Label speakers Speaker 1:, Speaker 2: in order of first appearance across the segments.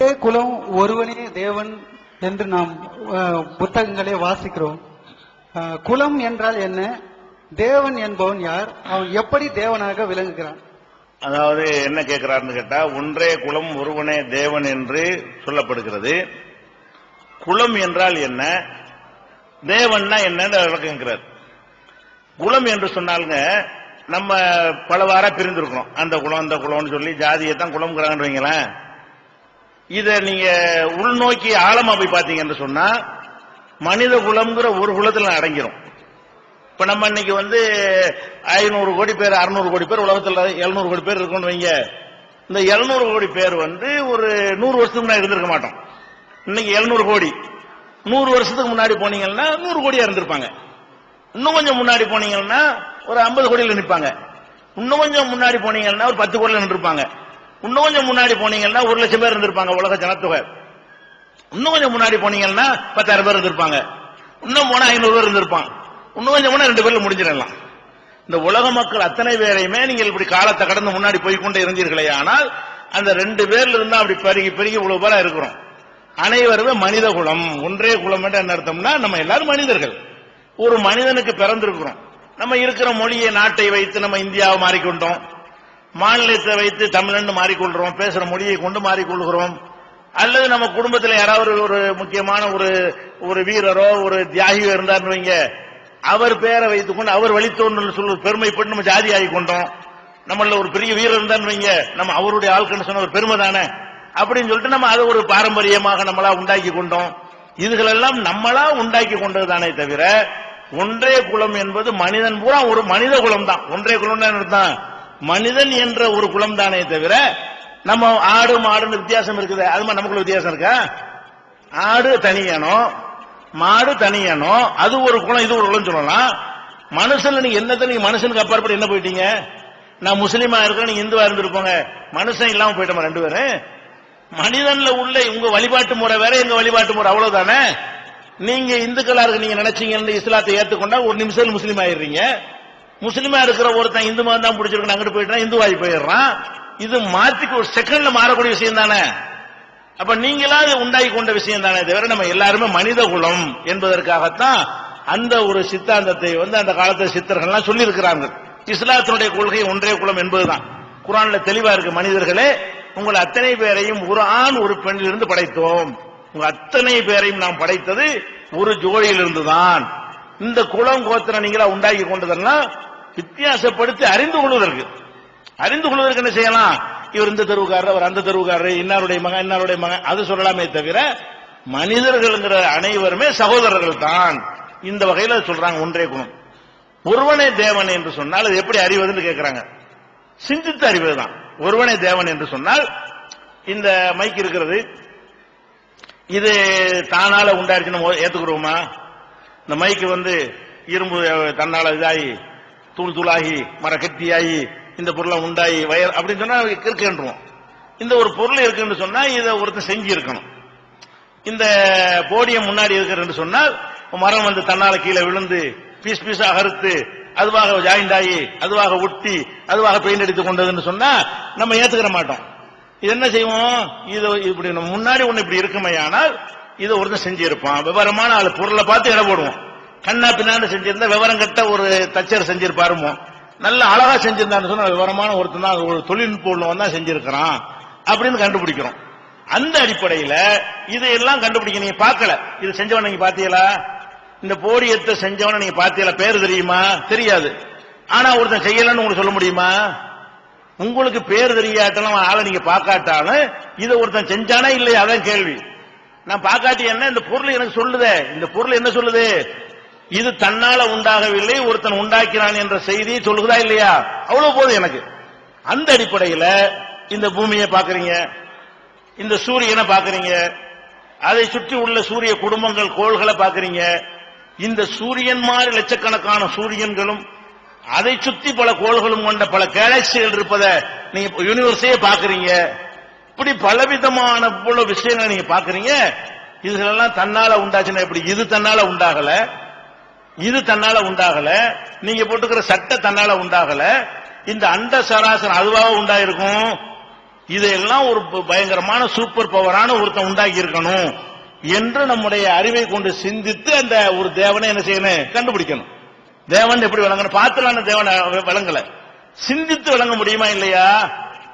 Speaker 1: ஒரே குலம் ஒருவனே தேவன் என்று நாம் புத்தகங்களே வாசிக்கிறோம். குலம் என்றால் என்ன? தேவன் என்பவன் யார்? அவன் எப்படி தேவனாக விளங்குகிறான்?
Speaker 2: அதாவது என்ன கேட்கிறார்னு கேட்டா ஒன்றே குலம் ஒருவனே தேவன் என்று சொல்லப்படுகிறது. குலம் என்றால் என்ன? தேவன்னா என்னன்னு விளக்குங்கிறார். குலம் என்று சொன்னாலுங்க நம்ம பலவாரா பிரிந்திருக்கிறோம். அந்த குலம் அந்த குலம்னு சொல்லி ஜாதியை தான் குலம்ங்கிறாங்கன்னு வைங்களேன். இதை நீங்க உள்நோக்கி ஆழமா போய் பாத்தீங்கன்னு சொன்னா மனித குலம்ங்கிற ஒரு குலத்துல அடங்கிரும். இப்ப நம்ம இன்னைக்கு வந்து ஐநூறு கோடி பேர் அறுநூறு கோடி பேர் உலகத்துல எழுநூறு கோடி பேர் இருக்கணும் வைங்க. இந்த எழுநூறு கோடி பேர் வந்து ஒரு நூறு வருஷத்துக்கு முன்னாடி இருந்திருக்க மாட்டோம். இன்னைக்கு எழுநூறு கோடி. நூறு வருஷத்துக்கு முன்னாடி போனீங்கன்னா நூறு கோடியா இருந்திருப்பாங்க. இன்னும் கொஞ்சம் முன்னாடி போனீங்கன்னா ஒரு ஐம்பது கோடியில் நிற்பாங்க இன்னும் கொஞ்சம் முன்னாடி போனீங்கன்னா ஒரு பத்து கோடியில் நின்றுப்பாங்க. இன்னும் கொஞ்சம் முன்னாடி போனீங்கன்னா ஒரு லட்சம் பேர் இருந்திருப்பாங்க உலக ஜனத்தொகை. இன்னும் கொஞ்சம் முன்னாடி போனீங்கன்னா பத்தாயிரம் பேர் இருந்திருப்பாங்க. இன்னும் போனா ஐநூறு பேர் இருந்திருப்பாங்க. இன்னும் கொஞ்சம் போனா ரெண்டு பேர்ல முடிஞ்சிடலாம். இந்த உலக மக்கள் அத்தனை பேரையுமே நீங்கள் இப்படி காலத்தை கடந்து முன்னாடி போய் கொண்டு இருந்தீர்களே ஆனால் அந்த ரெண்டு பேர்ல இருந்தா அப்படி பெருகி பெருகி இவ்வளவு பேரா இருக்கிறோம். அனைவருமே மனித குலம். ஒன்றே குலம் என்று என்ன அர்த்தம்னா நம்ம எல்லாரும் மனிதர்கள். ஒரு மனிதனுக்கு பிறந்திருக்கிறோம். நம்ம இருக்கிற மொழியை நாட்டை வைத்து நம்ம இந்தியாவை மாறிக்கொண்டோம். மாநிலத்தை வைத்து தமிழன்னு மாறிக்கொள்கிறோம் பேசுற மொழியை கொண்டு மாறிக்கொள்கிறோம். அல்லது நம்ம குடும்பத்தில் யாராவது ஒரு முக்கியமான ஒரு ஒரு வீரரோ ஒரு தியாகியோ இருந்தார்னு வைங்க அவர் பேரை வைத்துக்கொண்டு அவர் வழித்தோன்று சொல்ல பெருமைப்பட்டு நம்ம ஜாதி ஆகி கொண்டோம். நம்மள ஒரு பெரிய வீரர் இருந்தார்னு வைங்க நம்ம அவருடைய ஆள்கன்னு சொன்ன ஒரு பெருமை தானே? அப்படின்னு சொல்லிட்டு நம்ம அதை ஒரு பாரம்பரியமாக நம்மளா உண்டாக்கி கொண்டோம். இதுகளெல்லாம் நம்மளா உண்டாக்கி கொண்டது தானே தவிர ஒன்றே குலம் என்பது மனிதன் பூரா ஒரு மனித குலம் தான் ஒன்றே குலம் தான் மனிதன் என்ற ஒரு குலம் தானே தவிர நம்ம ஆடு மாடுன்னு வித்தியாசம் இருக்குது. அது மாதிரி நமக்குள்ள வித்தியாசம் இருக்கா? ஆடு தனியனும் மாடு தனியனும் அது ஒரு குலம் இது ஒரு குலம் சொல்லலாம். மனுஷன் நீங்க என்னத்தை நீங்க மனுஷனுக்கு அப்பாற்பட்டு என்ன போயிட்டீங்க? நான் முஸ்லீமா இருக்கேன் நீங்க இந்துவா இருந்திருப்போங்க. மனுஷன் இல்லாம போயிட்டோம் ரெண்டு பேரும் மனிதன்ல உள்ள உங்க வழிபாட்டு முறை வேற எங்க வழிபாட்டு முறை அவ்வளவுதானே? நீங்க இந்துக்களா இருக்கு நீங்க நினைச்சீங்கன்னு இஸ்லாத்தை ஏத்துக்கொண்டா ஒரு நிமிஷம் முஸ்லீம் ஆயிடுறீங்க. முஸ்லீமா இருக்கிற ஒருத்தன் இந்து மதம் தான் பிடிச்சிருக்கு அங்கிட்டு போயிட்டான் இந்துவாகி போயிடுறான். இது மாத்திக்கு ஒரு செகண்ட்ல மாறக்கூடிய விஷயம் தானே? அப்ப நீங்களா உண்டாகி கொண்ட விஷயம் தானே தவிர நம்ம எல்லாருமே மனித குலம் என்பதற்காகத்தான் அந்த ஒரு சித்தாந்தத்தை வந்து அந்த காலத்து சித்தர்கள்லாம் சொல்லி இருக்கிறாங்க இஸ்லாத்தினுடைய கொள்கை ஒன்றே குலம் என்பதுதான். குரான்ல தெளிவா இருக்கு மனிதர்களே உங்கள் அத்தனை பேரையும் ஒரு ஆண் ஒரு பெண்ணிலிருந்து படைத்தோம். உங்க அத்தனை பேரையும் நாம் படைத்தது ஒரு ஜோடியிலிருந்து தான் இந்த குலம் கோத்திரம் நீங்களா உண்டாக்கி கொண்டதெல்லாம் வித்தியாசப்படுத்தி அறிந்து கொள்வதற்கு. அறிந்து கொள்வதற்கு என்ன செய்யலாம்? இவர் இந்த தெருவுக்காரர் அவர் அந்த தெருவுக்காரர் இன்னாருடைய மகன் இன்னாருடைய மகன் அது சொல்லலாமே தவிர மனிதர்கள்ங்கிற அனைவருமே சகோதரர்கள் தான். இந்த வகையில சொல்றாங்க ஒன்றே குணம். ஒருவனே தேவன் என்று சொன்னால் அது எப்படி அறிவதுன்னு கேட்கிறாங்க சிந்தித்து அறிவதுதான். ஒருவனே தேவன் என்று சொன்னால் இந்த மைக் இருக்கிறது. இது தானால உண்டாயிருச்சு நம்ம ஏத்துக்கிறோமா? இந்த மைக்கு வந்து இரும்பு தன்னால இதாகி தூள் தூளாகி மரகத்தியாகி இந்த பொருளை உண்டாகி வயர் அப்படின்னு சொன்னா இருக்குன்றோம் இந்த ஒரு பொருள் இருக்குன்னு சொன்னா இதை ஒருத்தன் செஞ்சு இருக்கணும் இந்த போடியம் முன்னாடி இருக்கிறன்னு சொன்னால் மரம் வந்து தன்னால கீழே விழுந்து பீஸ் பீஸா அறுத்து அதுவாக ஜாயிண்ட் ஆகி அதுவாக ஒட்டி அதுவாக பெயிண்ட் அடித்து கொண்டதுன்னு சொன்னா நம்ம ஏத்துக்கிற மாட்டோம். இது என்ன செய்வோம்? இது இப்படி நம்ம முன்னாடி ஒண்ணு இப்படி இருக்குமையானால் இதை ஒருத்தன் செஞ்சிருப்பான். விவரமான ஆள் பொருளை பார்த்து இட போடுவோம் கண்ணா பின்னாண்டு செஞ்சிருந்தா விவரம் கட்ட ஒரு தச்சர் செஞ்சிருப்பாருமோ. நல்ல அழகா செஞ்சிருந்தான்னு சொன்னா விவரமான ஒருத்தன் தான் ஒரு தொழில்நுட்ப உள்ளவன் தான் செஞ்சிருக்கிறான் அப்படின்னு கண்டுபிடிக்கிறோம். அந்த அடிப்படையில இதையெல்லாம் கண்டுபிடிக்க நீங்க பார்க்கல. இது செஞ்சவன் நீங்க பாத்தீங்களா இந்த போடியத்தை செஞ்சவன நீங்க பாத்தீங்களா பேர் தெரியுமா? தெரியாது. ஆனா ஒருத்தன் செய்யலன்னு உங்களுக்கு சொல்ல முடியுமா? உங்களுக்கு பேர் தெரியாட்டாலும் ஆளை நீங்க பார்க்காட்டாலும் இதை ஒருத்தன் செஞ்சானா இல்லையா? அதான் கேள்வி. நான் பார்க்காட்டி என்ன இந்த பொருள் எனக்கு சொல்லுதே. இந்த பொருள் என்ன சொல்லுது? இது தன்னால உண்டாகவில்லை ஒருத்தன் உண்டாக்கிறான் என்ற செய்தியை சொல்லுதா இல்லையா? அவ்வளவு போதும் எனக்கு. அந்த அடிப்படையில் இந்த பூமியை பாக்குறீங்க இந்த சூரியனை பாக்குறீங்க அதை சுற்றி உள்ள சூரிய குடும்பங்கள் கோள்களை பாக்குறீங்க இந்த சூரியன் மாதிரி லட்சக்கணக்கான சூரியன்களும் அதை சுத்தி பல கோள்களும் கொண்ட பல கேலக்சிகள் இருப்பதை நீங்க யூனிவர்ஸையே பாக்குறீங்க இப்படி பலவிதமான இவ்வளவு விஷயங்களை நீங்க பாக்குறீங்க இதுகளெல்லாம் தன்னால உண்டாச்சுன்னா எப்படி? இது தன்னால உண்டாகல. இது தன்னால உண்டாகல. நீங்க போட்டுக்கிற சட்டை தன்னால உண்டாகல. இந்த அண்ட சராசரம் அதுவாக உண்டாயிருக்கும். இதையெல்லாம் ஒரு ப- பயங்கரமான சூப்பர் பவரான ஒருத்தன் உண்டாக்கி இருக்கணும் என்று நம்முடைய அறிவை கொண்டு சிந்தித்து அந்த ஒரு தேவனை என்ன செய்யணும்? கண்டுபிடிக்கணும். தேவன் எப்படி விளங்கணும்? பார்த்துலான தேவன் விளங்கல. சிந்தித்து விளங்க முடியுமா இல்லையா?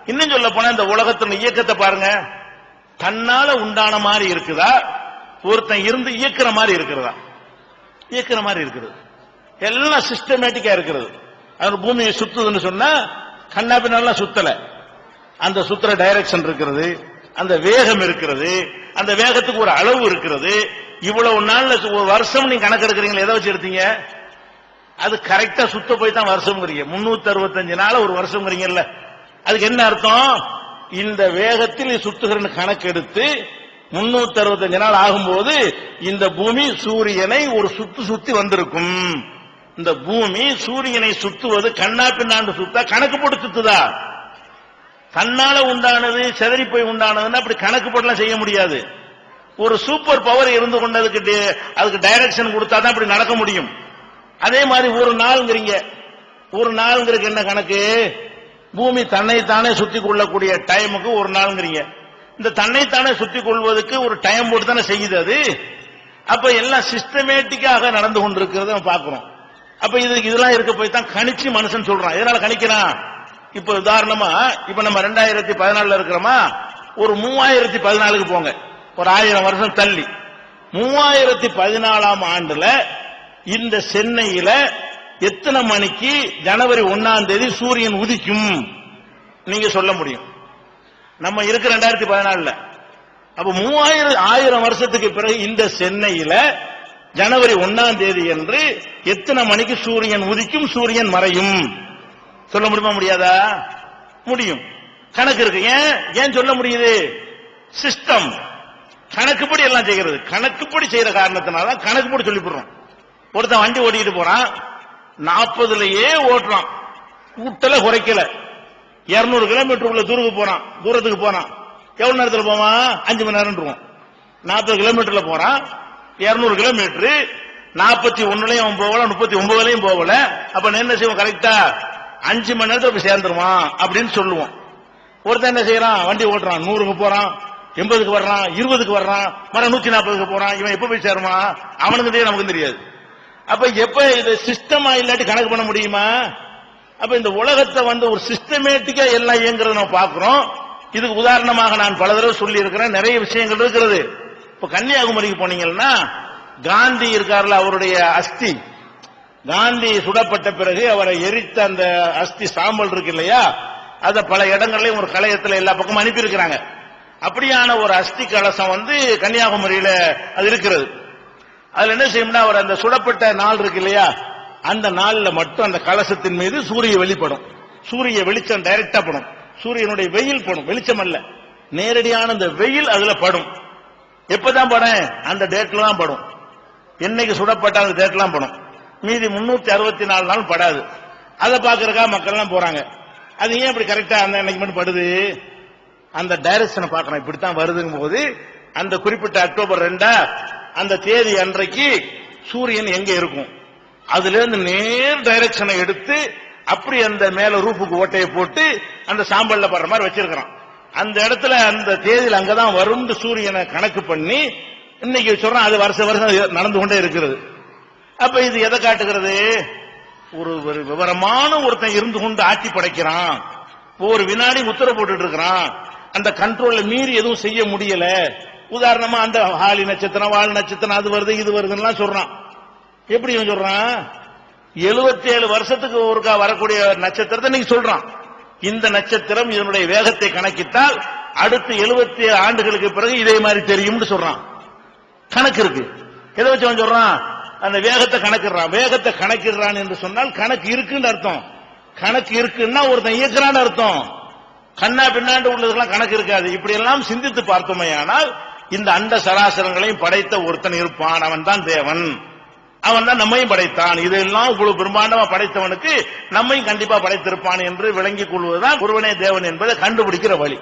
Speaker 2: இன்னும் சொல்ல போனா இந்த உலகத்தின் இயக்கத்தை பாருங்க. தன்னால உண்டான மாதிரி இருக்குதா? ஒருத்தன் இருந்து இயக்குற மாதிரி இருக்கிறதா? இயக்குற மாதிரி இருக்கிறது எல்லாம் சிஸ்டமேட்டிக்கா இருக்கிறது அதில் பூமியை சுத்துதுன்னு சொன்னா கண்ணா பின்னாலாம் சுத்தல. அந்த சுத்துற டைரக்ஷன் இருக்கிறது அந்த வேகம் இருக்கிறது அந்த வேகத்துக்கு ஒரு அளவு இருக்கிறது. இவ்வளவு நாள்ல ஒரு வருஷம் நீங்க கணக்கு எடுக்கிறீங்களா எதை வச்சு எடுத்தீங்க? அது கரெக்டா சுத்த போய் தான் வருஷம்ங்கிறீங்க. முன்னூத்தி அறுபத்தஞ்சு நாள் ஒரு வருஷம்ங்கிறீங்கல்ல. அதுக்கு என்ன அர்த்தம்? இந்த வேகத்தில் சுத்துகிறன்னு கணக்கு எடுத்து முன்னூத்தி அறுபத்தஞ்சு நாள் ஆகும்போது இந்த பூமி சூரியனை ஒரு சுத்து சுத்தி வந்திருக்கும். இந்த பூமி சூரியனை சுத்துவது கண்ணா பின்னாண்டு சுத்தா கணக்கு போட்டு சுத்துதா? தன்னால உண்டானது செதறி போய் உண்டானதுன்னா அப்படி கணக்கு போட்டுலாம் செய்ய முடியாது. ஒரு சூப்பர் பவர் இருந்து கொண்டதுக்கு அதுக்கு டைரக்ஷன் கொடுத்தா தான் அப்படி நடக்க முடியும். அதே மாதிரி ஒரு நாள்ங்கிறீங்க. ஒரு நாள்ங்கிறதுக்கு என்ன கணக்கு? பூமி தன்னைத்தானே சுத்தி கொள்ளக்கூடிய டைமுக்கு ஒரு நாள்ங்கிறீங்க. இந்த தன்னைத்தானே சுத்தி கொள்வதற்கு ஒரு டைம் போட்டு தானே செய்யுது அது. அப்ப எல்லாம் சிஸ்டமேட்டிக்காக நடந்து கொண்டிருக்கிறத நம்ம பார்க்கிறோம். அப்ப இது இதெல்லாம் இருக்க போய் தான் கணிச்சு மனுஷன் சொல்றான். எதனால கணிக்கிறான்? இப்ப உதாரணமா இப்ப நம்ம ரெண்டாயிரத்தி பதினாலுல இருக்கிறோமா? ஒரு மூவாயிரத்தி பதினாலுக்கு போங்க. ஒரு ஆயிரம் வருஷம் தள்ளி. மூவாயிரத்தி பதினாலாம் ஆண்டுல இந்த சென்னையில எத்தனை மணிக்கு ஜனவரி ஒன்னாம் தேதி சூரியன் உதிக்கும்? நீங்க சொல்ல முடியும். நம்ம இருக்கு ரெண்டாயிரத்தி பதினாலுல. அப்ப மூவாயிரம் ஆயிரம் வருஷத்துக்கு பிறகு இந்த சென்னையில ஜனவரி ஒன்னாம் தேதி என்று எத்தனை மணிக்கு சூரியன் உதிக்கும் சூரியன் மறையும்? சொல்ல முடியுமா முடியாதா? முடியும். கணக்கு இருக்கு. ஏன்? ஏன் சொல்ல முடியுது? சிஸ்டம். கணக்குப்படி எல்லாம் செய்கிறது. கணக்குப்படி செய்யற காரணத்தினால கணக்குப்படி சொல்லி போடுறோம் ஒருத்தன் வண்டி ஓட்டிட்டு போறான் நாற்பதுலயே ஓட்டுறான். கூட்டல குறைக்கல. இருநூறு கிலோமீட்டர் உள்ள தூரத்துக்கு போறான் தூரத்துக்கு போறான் எவ்வளவு நேரத்தில் போவான்? அஞ்சு மணி நேரம் இருக்கும் நாற்பது கிலோமீட்டர்ல போறான். இருநூறு கிலோமீட்டர் நாற்பத்தி ஒண்ணுலயும் அவன் போகல முப்பத்தி ஒன்பதுலயும் போகல. அப்ப நான் என்ன செய்வோம் கரெக்டா அஞ்சு மணி நேரத்தில் போய் சேர்ந்துருவான் அப்படின்னு சொல்லுவோம் ஒருத்தன் என்ன செய்யறான்? வண்டி ஓட்டுறான். நூறுக்கு போறான் எண்பதுக்கு வர்றான் இருபதுக்கு வர்றான் மர நூத்தி நாற்பதுக்கு போறான். இவன் எப்ப போய் சேருவான் அவனுக்கு தெரியாது நமக்கு தெரியாது. அப்ப எப்ப இது சிஸ்டமா இல்லாட்டி கணக்கு பண்ண முடியுமா? அப்ப இந்த உலகத்தை வந்து ஒரு சிஸ்டமேட்டிக்கா எல்லாம் இயங்குறத நம்ம பாக்குறோம் இதுக்கு உதாரணமாக நான் பல தடவை சொல்லி இருக்கிறேன் நிறைய விஷயங்கள் இருக்கிறது. இப்ப கன்னியாகுமரிக்கு போனீங்கன்னா காந்தி இருக்கார்ல அவருடைய அஸ்தி. காந்தி சுடப்பட்ட பிறகு அவரை எரித்த அந்த அஸ்தி சாம்பல் இருக்கு இல்லையா? அத பல இடங்கள்லயும் ஒரு கலையத்துல எல்லா பக்கமும் அனுப்பியிருக்கிறாங்க. அப்படியான ஒரு அஸ்தி கலசம் வந்து கன்னியாகுமரியில அது இருக்கிறது. அதுல என்ன செய்யணும்னா அவர் அந்த சுடப்பட்ட நாள் இருக்கு இல்லையா? அந்த நாள்ல மட்டும் அந்த கலசத்தின் மீது சூரிய வெளிப்படும். சூரிய வெளிச்சம் டைரக்டா படும். சூரியனுடைய வெயில் படும். வெளிச்சம் அல்ல. நேரடியான அந்த வெயில் அதுல படும். எப்பதான் படம்? அந்த டேட்ல தான் படும். என்னைக்கு சுடப்பட்ட அந்த டேட்ல படும். மீதி முன்னூத்தி அறுபத்தி நாலு நாள் படாது. அதை பாக்குறக்கா மக்கள் எல்லாம் போறாங்க. அது ஏன் இப்படி கரெக்டா அந்த அன்னைக்கு மட்டும் படுது? அந்த டைரக்ஷனை பார்க்கணும். இப்படித்தான் வருதுங்கும் போது அந்த குறிப்பிட்ட அக்டோபர் ரெண்டா அந்த தேதி அன்றைக்கு சூரியன் எங்க இருக்கும்? அதுல இருந்து நேர் டைரக்ஷனை எடுத்து அப்படி அந்த மேல ரூப்புக்கு ஓட்டையை போட்டு அந்த சாம்பல்ல படுற மாதிரி வச்சிருக்கிறான். அந்த இடத்துல அந்த தேதியில் அங்கதான் வரும் சூரியனை கணக்கு பண்ணி இன்னைக்கு சொல்றான் அது வருஷ வருஷம் நடந்து கொண்டே இருக்கிறது. அப்ப இது எதை காட்டுகிறது? ஒரு ஒரு விவரமான ஒருத்தன் இருந்து கொண்டு ஆட்சி படைக்கிறான். ஒரு வினாடி உத்தரவு போட்டுட்டு இருக்கிறான். அந்த கண்ட்ரோல்ல மீறி எதுவும் செய்ய முடியல. உதாரணமா அந்த ஹாலி நட்சத்திரம் வால் நட்சத்திரம் அது வருது இது வருதுன்னு சொல்றான். எப்படி இவன் சொல்றான்? 77 வருஷத்துக்கு ஒருக்கா வரக்கூடிய நட்சத்திரத்தை நீங்க சொல்றான். இந்த நட்சத்திரம் இதனுடைய வேகத்தை கணக்கிட்டால் அடுத்து 77 ஆண்டுகளுக்கு பிறகு இதே மாதிரி தெரியும்னு சொல்றான். கணக்கு இருக்கு. எதை வச்சு அவன் சொல்றான்? அந்த வேகத்தை கணக்கிடுறான். வேகத்தை கணக்கிடுறான் என்று சொன்னால் கணக்கு இருக்குன்னு அர்த்தம். கணக்கு இருக்குன்னா ஒருத்தன் இயக்குறான்னு அர்த்தம். கண்ணா பின்னாண்டு உள்ளதுக்கெல்லாம் கணக்கு இருக்காது. இப்படி எல்லாம் சிந்தித்து பார்த்தோமேயானால் இந்த அண்ட சராசரங்களையும் படைத்த ஒருத்தன் இருப்பான். அவன் தான் தேவன். அவன் தான் நம்மையும் படைத்தான். இதெல்லாம் இவ்வளவு பிரம்மாண்டமா படைத்தவனுக்கு நம்மையும் கண்டிப்பா படைத்திருப்பான் என்று விளங்கிக் கொள்வதுதான் ஒருவனே தேவன் என்பதை கண்டுபிடிக்கிற வழி.